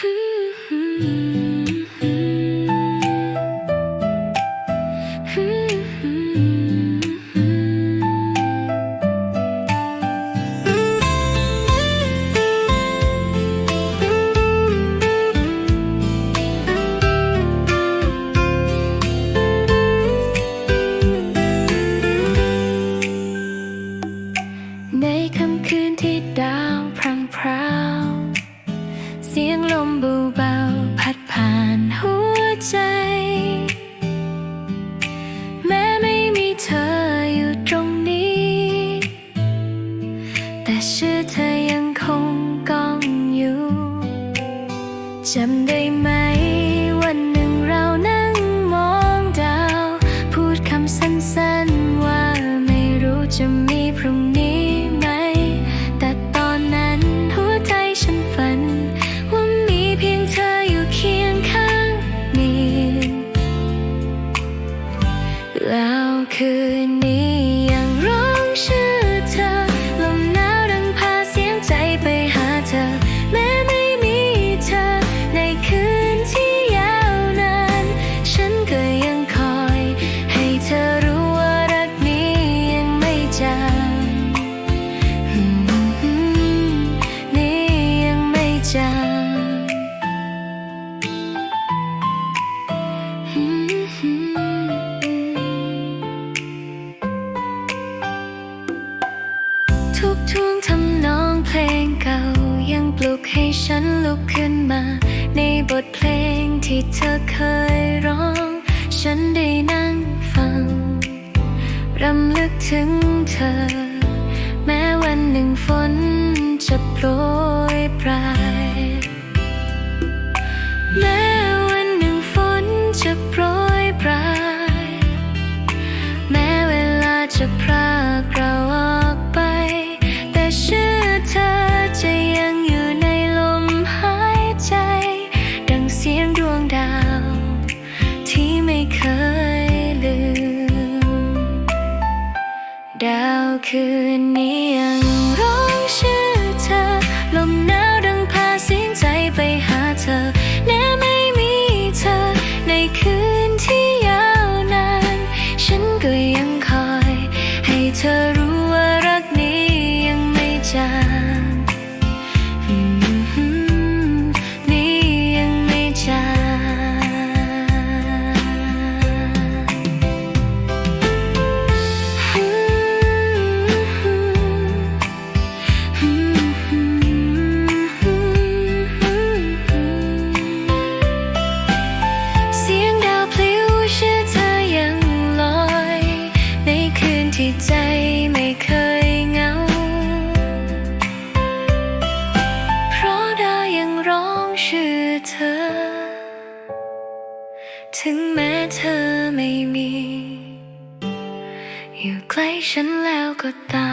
ใชื่อเธอยังคงก้องอยู่จำได้ไหม วันหนึ่งเรานั่งมองดาว พูดคำสั้นๆว่าไม่รู้จะมีพรุ่งนี้ไหม แต่ตอนนั้นหัวใจฉันฝัน ว่ามีเพียงเธออยู่เคียงข้างนี้แล้วคืน ท่วงทำนองเพลงเก่า ยังปลุกให้ฉันลุกขึ้นมา ในบทเพลงที่เธอเคยร้อง ฉันได้นั่งฟัง รำลึกถึงเธอ แม้วันหนึ่งฝนจะโปรยปลายแม้วันหนึ่งฝนจะโปรยปลาย แม้เวลาจะพรา ถึงแม้เธอไม่มี อยู่ใกล้ฉันแล้วก็ตาม